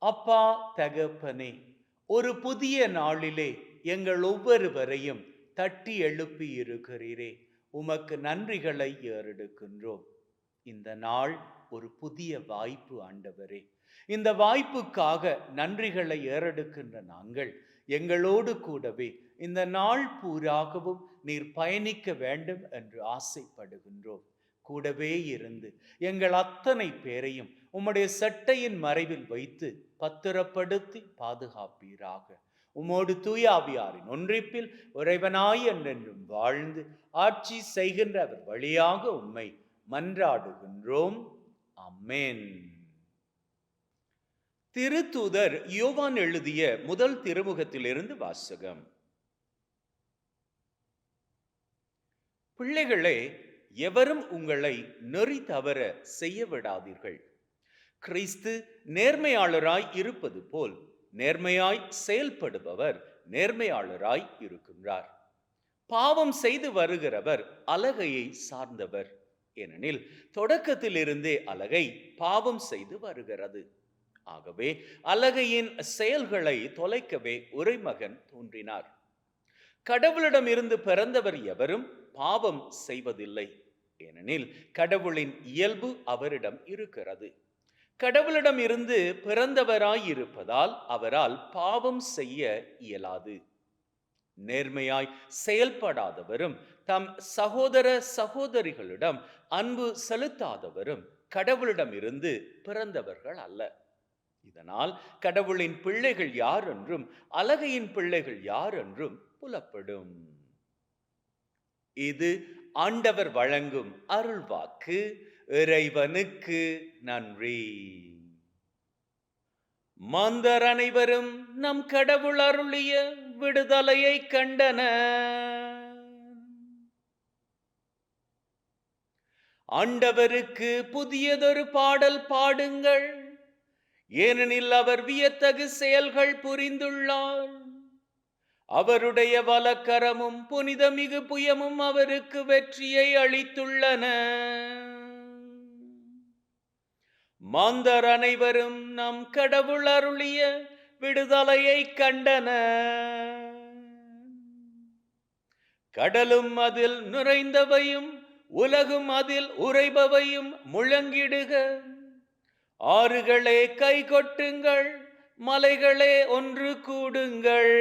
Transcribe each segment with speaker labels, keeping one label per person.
Speaker 1: அப்பா தகப்பனே ஒரு புதிய நாளிலே எங்கள் ஒவ்வொருவரையும் தட்டி எழுப்பி இருக்கிறீரே. உமக்கு நன்றிகளை ஏறெடுக்கின்றோம். இந்த நாள் ஒரு புதிய வாய்ப்பு ஆண்டவரே. இந்த வாய்ப்புக்காக நன்றிகளை ஏறெடுக்கின்ற நாங்கள் எங்களோடு கூடவே இந்த நாள் பூராகவும் நீர் பயணிக்க வேண்டும் என்று ஆசைப்படுகின்றோம். கூடவே இருந்து எங்கள் அத்தனை பேரையும் உம்முடைய சட்டையின் மறைவில் வைத்து பத்திரப்படுத்தி பாதுகாப்பீராக. உமோடு தூயாவியாரின் ஒன்றிப்பில் உறைவனாய் என்றென்றும் வாழ்ந்து ஆட்சி செய்கின்ற அவர் வழியாக உம்மை மன்றாடுகின்றோம். அம்மேன் திருத்தூதர் யோவான் எழுதிய முதல் திருமுகத்திலிருந்து வாசகம். பிள்ளைகளே எவரும் உங்களை நெறி தவற செய்ய விடாதீர்கள். கிறிஸ்து நேர்மையாளராய் இருப்பது போல் நேர்மையாய் செயல்படுபவர் நேர்மையாளராய் இருக்கின்றார் பாவம் செய்து வருகிறவர் அலகையை சார்ந்தவர். ஏனெனில் தொடக்கத்திலிருந்தே அலகை பாவம் செய்து வருகிறது. ஆகவே அலகையின் செயல்களை தொலைக்கவே உரைமகன் தோன்றினார். கடவுளிடம் இருந்து பிறந்தவர் எவரும் பாவம் செய்வதில்லை. ஏனெனில் கடவுளின் இயல்பு அவரிடம் இருக்கிறது. கடவுளிடம் இருந்து பிறந்தவராயிருப்பதால் அவரால் பாவம் செய்ய இயலாது. நேர்மையாய் செயல்படாதவரும் தம் சகோதர சகோதரிகளிடம் அன்பு செலுத்தாதவரும் கடவுளிடம் இருந்து பிறந்தவர்கள் அல்ல. இதனால் கடவுளின் பிள்ளைகள் யார் என்றும் அலகையின் பிள்ளைகள் யார் என்றும் புலப்படும். இது ஆண்டவர் வழங்கும் அருள்வாக்கு. இறைவனுக்கு நன்றி. மாந்தர் அனைவரும் நம் கடவுள் அருளிய விடுதலையை கண்டன. ஆண்டவருக்கு புதியதொரு பாடல் பாடுங்கள். ஏனெனில் அவர் வியத்தகு செயல்கள் புரிந்துள்ளார். அவருடைய வலக்கரமும் புனிதமிகு புயமும் அவருக்கு வெற்றியை அளித்துள்ளன. மாந்தர் அனைவரும் நம் கடவுள் அருளிய விடுதலையை கண்டன. கடலும் அதில் நுரைந்தவையும் உலகும் அதில் உறைபவையும் முழங்கிடுக. ஆறுகளே கை கொட்டுங்கள் மலைகளே ஒன்று கூடுங்கள்.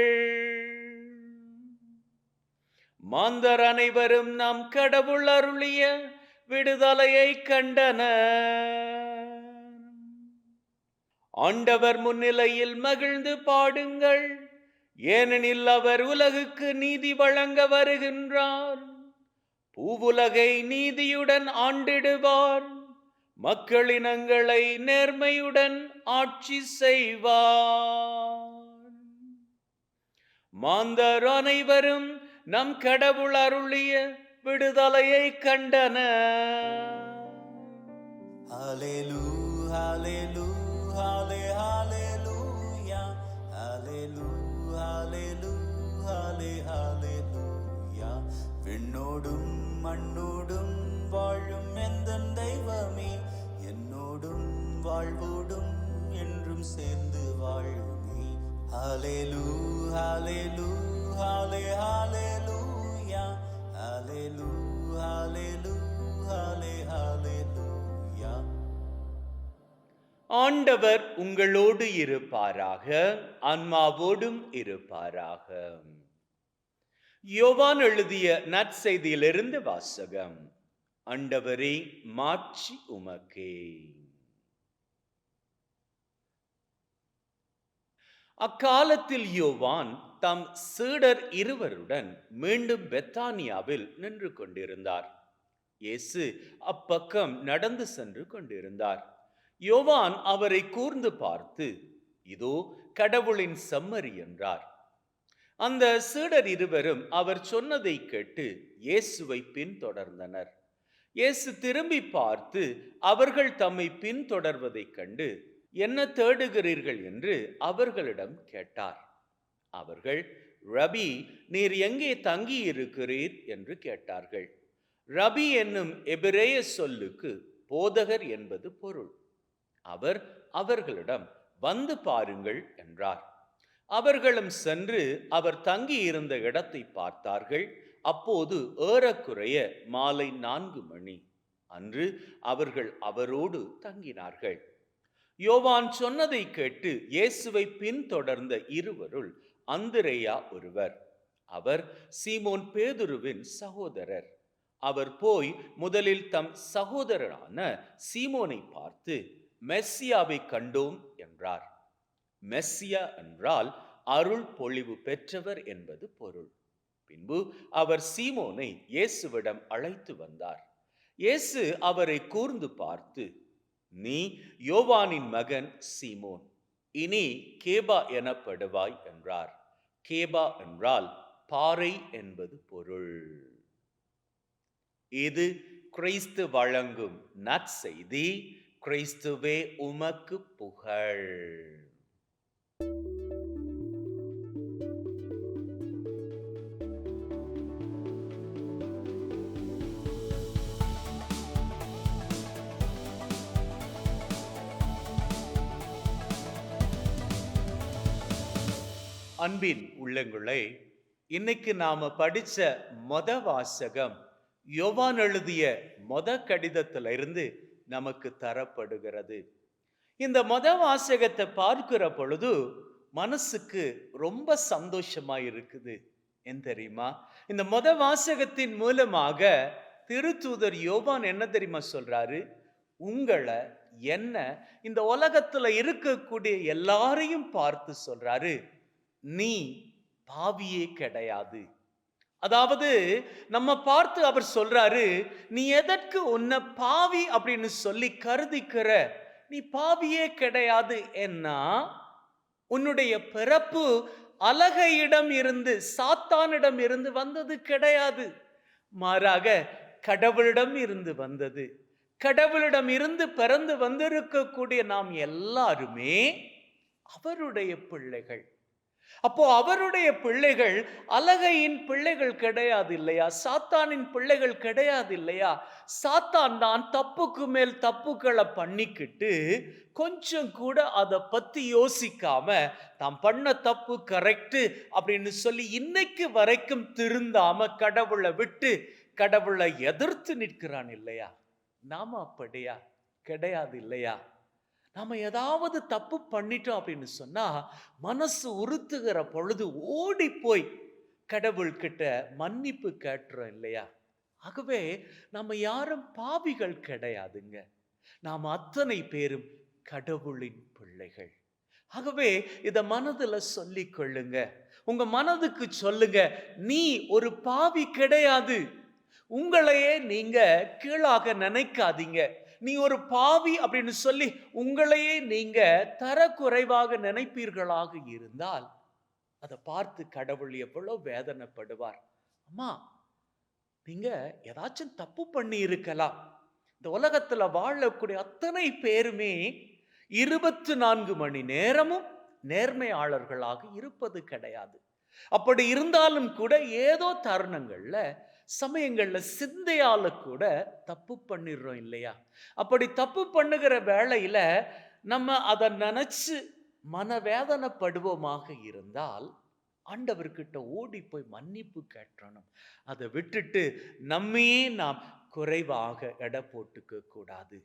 Speaker 1: மாந்தர் அனைவரும் நம் கடவுள் அருளிய விடுதலையை கண்டன. ஆண்டவர் முன்னிலையில் மகிழ்ந்து பாடுங்கள். ஏனெனில் அவர் உலகுக்கு நீதி வழங்க வருகின்றார். பூவுலகை நீதியுடன் ஆண்டிடுவார். மக்களினங்களை நேர்மையுடன் ஆட்சி செய்வார். மாந்தர் அனைவரும் நம் கடவுள் அருளிய விடுதலையை கண்டனர்.
Speaker 2: Hallelujah, hallelujah, hallelujah, hallelujah, hallelujah, hallelujah. விண்ணோடும் மண்ணோடும் வாழும் எந்த தெய்வமே என்னோடும் வாழ்வோடும் என்றும் சேர்ந்து வாழுமே ஹாலேலு ஹாலேலு ஹாலே ஹாலேலூயா ஹாலேலு ஹாலேலு ஹாலே ஹாலேலு
Speaker 1: ஆண்டவர் உங்களோடு இருப்பாராக ஆன்மாவோடும் இருப்பாராக. யோவான் எழுதிய நற்செய்தியிலிருந்து வாசகம் ஆண்டவரே மாட்சி உமக்கே. அக்காலத்தில் யோவான் தம் சீடர் இருவருடன் மீண்டும் பெத்தானியாவில் நின்று கொண்டிருந்தார். இயேசு அப்பக்கம் நடந்து சென்று கொண்டிருந்தார். யோவான் அவரை கூர்ந்து பார்த்து இதோ கடவுளின் செம்மறி என்றார். அந்த சீடர் இருவரும் அவர் சொன்னதை கேட்டு இயேசுவை பின்தொடர்ந்தனர். இயேசு திரும்பி பார்த்து அவர்கள் தம்மை பின்தொடர்வதைக் கண்டு என்ன தேடுகிறீர்கள்? என்று அவர்களிடம் கேட்டார். அவர்கள் ரபி நீர் எங்கே தங்கி இருக்கிறீர் என்று கேட்டார்கள். ரபி என்னும் எபிரேய சொல்லுக்கு போதகர் என்பது பொருள். அவர் அவர்களிடம் வந்து பாருங்கள் என்றார். அவர்களும் சென்று அவர் தங்கியிருந்த இடத்தை பார்த்தார்கள். அப்போது ஏறக்குறைய மாலை நான்கு மணி. அன்று அவர்கள் அவரோடு தங்கினார்கள். யோவான் சொன்னதை கேட்டு இயேசுவை பின்தொடர்ந்த இருவருள் அந்திரேயா ஒருவர் அவர் சீமோன் பேதுருவின் சகோதரர். அவர் போய் முதலில் தம் சகோதரரான சீமோனை பார்த்து மெஸ்ஸியாவை கண்டோம் என்றார். மெஸ்ஸியா என்றால் அருள் பொழிவு பெற்றவர் என்பது பொருள். பின்பு அவர் சீமோனை இயேசுவிடம் அழைத்து வந்தார். இயேசு அவரை கூர்ந்து பார்த்து நீ யோவானின் மகன் சீமோன் இனி கேபா எனப்படுவாய் என்றார். கேபா என்றால் பாறை என்பது பொருள். இது கிறிஸ்து வழங்கும் நற்செய்தி. கிறிஸ்துவே உமக்கு புகழ். அன்பின் உள்ளங்களை இன்னைக்கு நாம படிச்ச மொத வாசகம் யோவான் எழுதிய மொத கடிதத்திலிருந்து இருந்து நமக்கு தரப்படுகிறது. இந்த மொத வாசகத்தை பார்க்கிற பொழுது மனசுக்கு ரொம்ப சந்தோஷமா இருக்குது. என் தெரியுமா? இந்த மொத வாசகத்தின் மூலமாக திருத்தூதர் யோவான் என்ன தெரியுமா சொல்றாரு? உங்களை என்ன இந்த உலகத்துல இருக்கக்கூடிய எல்லாரையும் பார்த்து சொல்றாரு. நீ பாவியே கிடையாது. அதாவது நம்ம பார்த்து அவர் சொல்றாரு நீ எதற்கு உன்னை பாவி? அப்படின்னு சொல்லி கருதிக்கிற நீ பாவியே கிடையாது. என்ன உன்னுடைய பிறப்பு அழகையிடம் இருந்து சாத்தானிடம் இருந்து வந்தது கிடையாது. மாறாக கடவுளிடம் இருந்து வந்தது. கடவுளிடம் இருந்து பிறந்து வந்திருக்கக்கூடிய நாம் எல்லாருமே அவருடைய பிள்ளைகள். அப்போ அவருடைய பிள்ளைகள் அலகையின் பிள்ளைகள் கிடையாது இல்லையா? சாத்தானின் பிள்ளைகள் கிடையாது இல்லையா? சாத்தான் தான் தப்புக்கு மேல் தப்புக்களை பண்ணிக்கிட்டு கொஞ்சம் கூட அதை பத்தி யோசிக்காம தாம் பண்ண தப்பு கரெக்டு அப்படின்னு சொல்லி இன்னைக்கு வரைக்கும் திருந்தாம கடவுளை விட்டு கடவுளை எதிர்த்து நிற்கிறான் இல்லையா? நாம அப்படியா? கிடையாது இல்லையா? நாம் ஏதாவது தப்பு பண்ணிட்டோம் அப்படின்னு சொன்னால் மனசு உறுத்துகிற பொழுது ஓடி போய் கடவுள்கிட்ட மன்னிப்பு கேட்டுறோம் இல்லையா? ஆகவே நம்ம யாரும் பாவிகள் கிடையாதுங்க. நாம் அத்தனை பேரும் கடவுளின் பிள்ளைகள். ஆகவே இதை மனதில் சொல்லிக் கொள்ளுங்க. உங்க மனதுக்கு சொல்லுங்க நீ ஒரு பாவி கிடையாது. உங்களையே நீங்க கீழாக நினைக்காதீங்க. நீ ஒரு பாவி அப்படின்னு சொல்லி உங்களையே நீங்க தரக்குறைவாக நினைப்பீர்களாக இருந்தால் அதை பார்த்து கடவுள் எவ்வளவு வேதனைப்படுவார். அம்மா நீங்க ஏதாச்சும் தப்பு பண்ணி இருக்கலாம் இந்த உலகத்துல வாழக்கூடிய அத்தனை பேருமே இருபத்தி நான்கு மணி நேரமும் நேர்மையாளர்களாக இருப்பது கிடையாது. அப்படி இருந்தாலும் கூட ஏதோ தருணங்கள்ல சமயங்களில் சிந்தையால் கூட தப்பு பண்ணிடுறோம் இல்லையா? அப்படி தப்பு பண்ணுகிற வேளையில் நம்ம அதை நினச்சி மனவேதனைப்படுவோமாக இருந்தால் ஆண்டவர்கிட்ட ஓடி போய் மன்னிப்பு கேட்டணும் அதை விட்டுட்டு நம்மையே நாம் குறைவாக எடை போட்டுக்க கூடாது.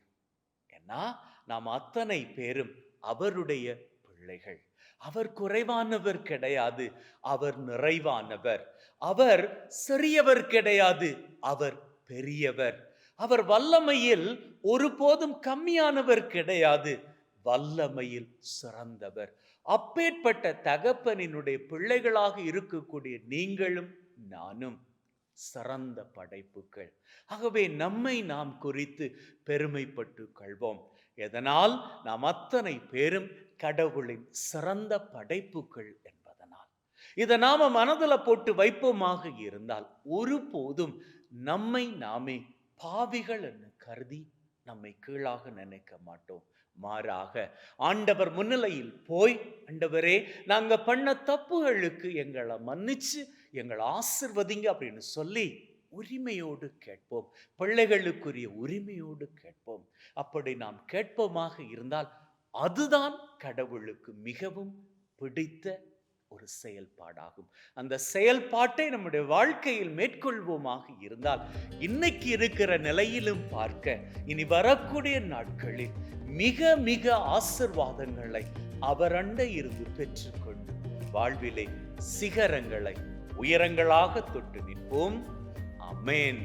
Speaker 1: ஏன்னா நாம் அத்தனை பேரும் அவருடைய பிள்ளைகள். அவர் குறைவானவர் கிடையாது. அவர் நிறைவானவர். அவர் சிறியவர் கிடையாது அவர் பெரியவர். அவர் வல்லமையில் ஒருபோதும் கம்மியானவர் கிடையாது வல்லமையில் சிறந்தவர். அப்பேற்பட்ட தகப்பனினுடைய பிள்ளைகளாக இருக்கக்கூடிய நீங்களும் நானும் சிறந்த படைப்புகள். ஆகவே நம்மை நாம் குறித்து பெருமைப்பட்டு கொள்வோம். எதனால்? நாம் அத்தனை பேரும் கடவுளின் சிறந்த படைப்புகள் இதை நாம மனதுல போட்டு வைப்போமாக இருந்தால் ஒருபோதும் நம்மை நாமே பாவிகள் என்று கருதி நம்மை கீழாக நினைக்க மாட்டோம். மாறாக ஆண்டவர் முன்னிலையில் போய் ஆண்டவரே நாங்க பண்ண தப்புகளுக்கு எங்களை மன்னிச்சு எங்களை ஆசிர்வதிங்க அப்படின்னு சொல்லி உரிமையோடு கேட்போம். பிள்ளைகளுக்குரிய உரிமையோடு கேட்போம். அப்படி நாம் கேட்போமாக இருந்தால் அதுதான் கடவுளுக்கு மிகவும் பிடித்த ஒரு செயல்பாடாகும். அந்த செயல்பாட்டை நம்முடைய வாழ்க்கையில் மேற்கொள்வோமாக இருந்தால் இன்னைக்கு இருக்கிற நிலையிலும் பார்க்க இனி வரக்கூடிய நாட்களில் மிக மிக ஆசிர்வாதங்களை அவரண்ட இருந்து பெற்றுக்கொண்டு வாழ்விலே சிகரங்களை உயரங்களாக தொட்டு நிற்போம். அமேன்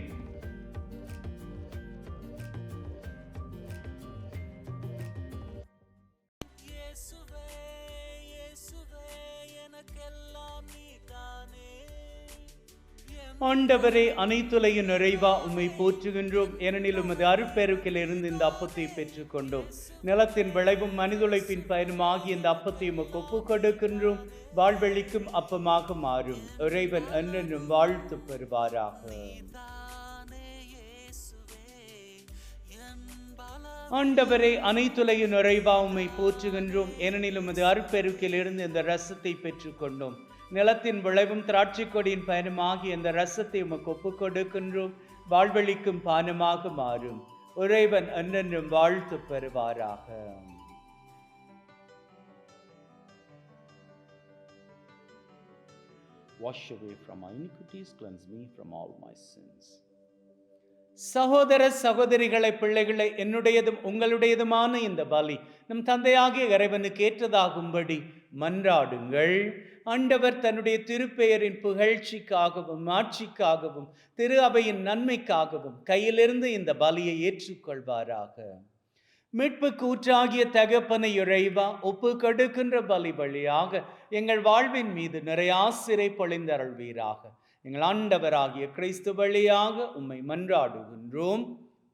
Speaker 1: ஆண்டவரே அனைத்துலையும் நிறைவா உம்மை போற்றுகின்றோம். ஏனெனில் உமது அருப்பெருக்கிலிருந்து இந்த அப்பத்தை பெற்றுக்கொண்டோம். நிலத்தின் விளைவும் மனிதுழைப்பின் பயனும் ஆகிய இந்த அப்பத்தை உமக்கு ஒப்பு கொடுக்கின்றோம் வாழ்வெளிக்கும் அப்பமாக மாறும். இறைவன் என்றென்றும் வாழ்த்து பெறுவாராக.
Speaker 2: தானே
Speaker 1: ஆண்டவரே அனைத்துலையும் நிறைவா உம்மை போற்றுகின்றோம். ஏனெனில் உமது அருப்பெருக்கிலிருந்து இந்த ரசத்தை பெற்றுக்கொண்டோம். நிலத்தின் விளைவும் திராட்சை கொடியின் பயனும் ஆகிய இந்த ரசத்தை உமக்கு ஒப்புக் கொடுக்கின்றோம் வாழ்வெளிக்கும் பானமாக மாறும். இறைவன் என்றென்றும் வாழ்த்து பெறுவாராக. Wash away from my iniquities, cleanse me from all my sins. சகோதர சகோதரிகளை பிள்ளைகளை என்னுடையதும் உங்களுடையதுமான இந்த பலி நம் தந்தையாகிய இறைவனுக்கு ஏற்றதாகும்படி மன்றாடுங்கள். ஆண்டவர் தன்னுடைய திருப்பெயரின் புகழ்ச்சிக்காகவும் ஆட்சிக்காகவும் திரு அவையின் நன்மைக்காகவும் கையிலிருந்து இந்த பலியை ஏற்றுக்கொள்வாராக. மீட்பு கூற்றாகிய தகப்பனை இறைவா ஒப்பு கொடுக்கின்ற பலி வழியாக எங்கள் வாழ்வின் மீது நிறைய ஆசிரை பொழிந்தருள்வீராக. எங்கள் ஆண்டவராகிய கிறிஸ்து வழியாக உம்மை மன்றாடுகின்றோம்.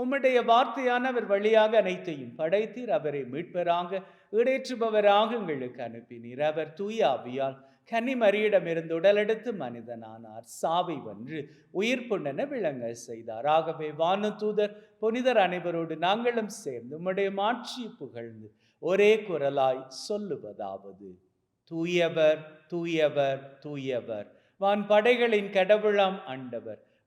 Speaker 1: உம்முடைய வார்த்தையானவர் வழியாக அனைத்தையும் படைத்தீர். அவரை மீட்பராக ஈடேற்றுபவராக எங்களுக்கு அனுப்பினீர். அவர் தூய ஆவியால் கன்னிமரியிடமிருந்து உடலெடுத்து மனிதனானார். சாவை வென்று உயிர் புண்ணென விளங்க செய்தார். ஆகவே வானதூதர் புனிதர் அனைவரோடு நாங்களும் சேர்ந்து உம்முடைய மாட்சியை புகழ்ந்து ஒரே குரலாய் சொல்லுவதாவது. தூயவர் தூயவர் தூயவர். வான் படைகளின் கடவுளாம் ஆண்டவர்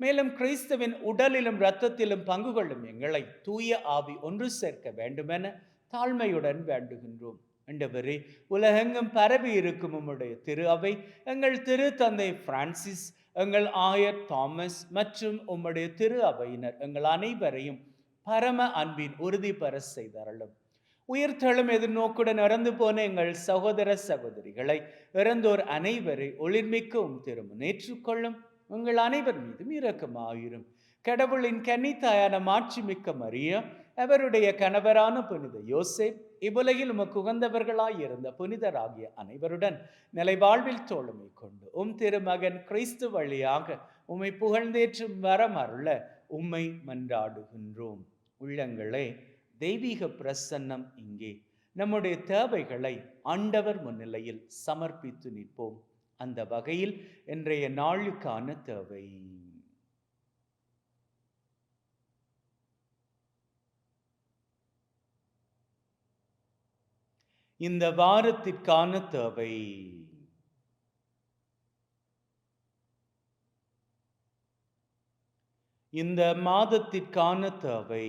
Speaker 1: மேலும் கிறிஸ்துவின் உடலிலும் இரத்தத்திலும் பங்கு கொள்ளும் எங்களை தூய ஆவி ஒன்று சேர்க்க வேண்டுமென தாழ்மையுடன் வேண்டுகின்றோம். ஆண்டவரே உலகெங்கும் பரவி இருக்கும் உம்முடைய திரு அவை எங்கள் திரு தந்தை பிரான்சிஸ் எங்கள் ஆயர் தாமஸ் மற்றும் உம்முடைய திரு அவையினர் எங்கள் அனைவரையும் பரம அன்பின் உறுதி பெற செய்தரலும் உயிர்த்தெழும் எதிர்நோக்குடன் இறந்து போன எங்கள் சகோதர சகோதரிகளை இறந்தோர் அனைவரை ஒளிர்மிக்க உம் திரும்ப ஏற்றுக்கொள்ளும். உங்கள் அனைவர் மீதும் இரக்கமாயிரும் கடவுளின் கன்னித்தாயான மாட்சிமிக்க மரியா அவருடைய கணவரான புனித யோசேப் இவ்வுலகில் உமக்கு உகந்தவர்களாய் இருந்த புனிதராகிய அனைவருடன் நிலை வாழ்வில் தோழமை கொண்டு உம் திருமகன் கிறிஸ்து வழியாக உம்மை புகழ்ந்தேற்றும் வரம் அருள உம்மை மன்றாடுகின்றோம். உள்ளங்களே தெய்வீக பிரசன்னம் இங்கே. நம்முடைய தேவைகளை ஆண்டவர் முன்னிலையில் சமர்ப்பித்து நிற்போம். அந்த வகையில் இன்றைய நாளுக்கான தேவை. இந்த வாரத்திற்கான தேவை. இந்த மாதத்திற்கான தேவை.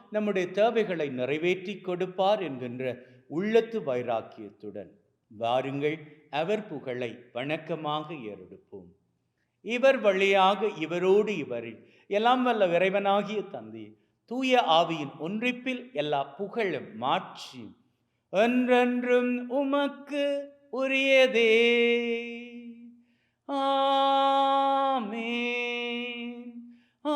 Speaker 1: நம்முடைய தேவைகளை நிறைவேற்றி கொடுப்பார் என்கின்ற உள்ளத்து வைராக்கியத்துடன் வாருங்கள் அவர் புகழை வணக்கமாக ஏறெடுப்போம். இவர் வழியாக இவரோடு இவரில் எல்லாம் வல்ல இறைவனாகிய தந்தை தூய ஆவியின் ஒன்றிப்பில் எல்லா புகழும் மாற்றி என்றென்றும் உமக்கு உரியதே. ஆமே ஆ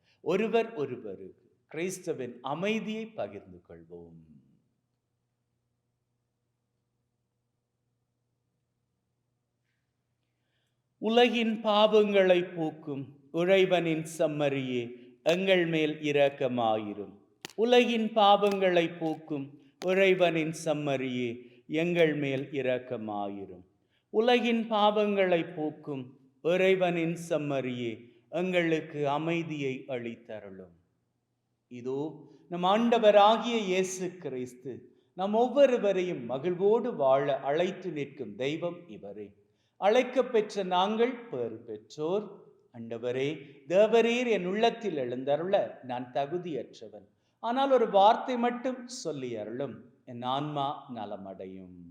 Speaker 1: ஒருவர் ஒருவர் கிறிஸ்தவின் அமைதியை பகிர்ந்து கொள்வோம். உலகின் பாவங்களை போக்கும் உழைவனின் செம்மறியே எங்கள் மேல் இரக்கமாயிரும். உலகின் பாவங்களை போக்கும் உழைவனின் செம்மறியே எங்கள் மேல் இரக்கமாயிரும். உலகின் பாவங்களை போக்கும் இறைவனின் செம்மறியே எங்களுக்கு அமைதியை அளித்தருளும். இதோ நம் ஆண்டவராகிய இயேசு கிறிஸ்து நம் ஒவ்வொருவரையும் மகிழ்வோடு வாழ அழைத்து நிற்கும் தெய்வம் இவரே. அழைக்கப் பெற்ற நாங்கள் பேறு பெற்றோர். அண்டவரே தேவரீர் என் உள்ளத்தில் எழுந்தருள நான் தகுதியற்றவன். ஆனால் ஒரு வார்த்தை மட்டும் சொல்லி அருளும் என் ஆன்மா நலமடையும்.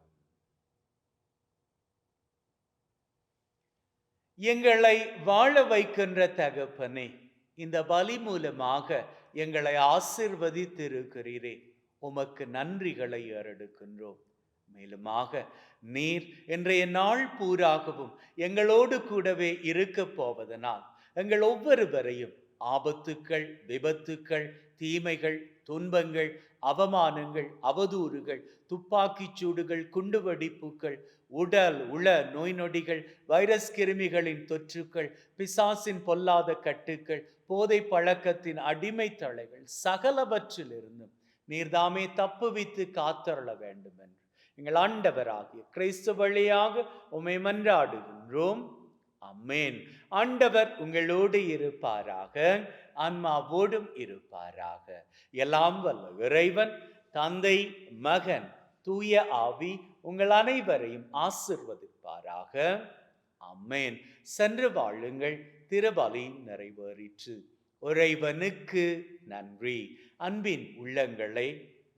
Speaker 1: எங்களை வாழ வைக்கின்ற தகப்பனே இந்த பலி மூலமாக எங்களை ஆசிர்வதித்திருக்கிறீரே. உமக்கு நன்றிகளை ஏறெடுக்கின்றோம் மேலுமாக நீர் இன்றைய நாள் பூராகவும் எங்களோடு கூடவே இருக்க போவதனால் எங்கள் ஒவ்வொருவரையும் ஆபத்துக்கள் விபத்துக்கள் தீமைகள் துன்பங்கள் அவமானங்கள் அவதூறுகள் துப்பாக்கிச் சூடுகள் குண்டுவெடிப்புகள் உடல் உள நோய் நொடிகள் வைரஸ் கிருமிகளின் தொற்றுக்கள் பிசாசின் பொல்லாத கட்டுக்கள் போதை பழக்கத்தின் அடிமை தலைகள் சகலவற்றிலிருந்தும் நீர்தாமே தப்புவித்து காத்தருள வேண்டும் என்று எங்கள் ஆண்டவராகிய கிறிஸ்து வழியாக உமை மன்றாடுகின்றோம். அம்மேன். ஆண்டவர் உங்களோடு இருப்பாராக ஆன்மாவோடும் இருப்பாராக. எல்லாம் வல்ல இறைவன் தந்தை மகன் தூய ஆவி உங்கள் அனைவரையும் ஆசிர்வதிப்பாராக. அம்மேன் சென்று வாழுங்கள். திருபலி நிறைவேறிற்று. உறைவனுக்கு நன்றி. அன்பின் உள்ளங்களை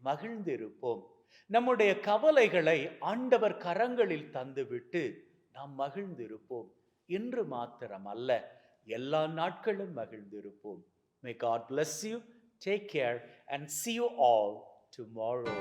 Speaker 1: மகிழ்ந்திருப்போம். நம்முடைய கவலைகளை ஆண்டவர் கரங்களில் தந்துவிட்டு நாம் மகிழ்ந்திருப்போம். இன்று மாத்திரம் அல்ல எல்லா நாட்களும் மகிழ்ந்திருப்போம். May God bless you take care and see you all tomorrow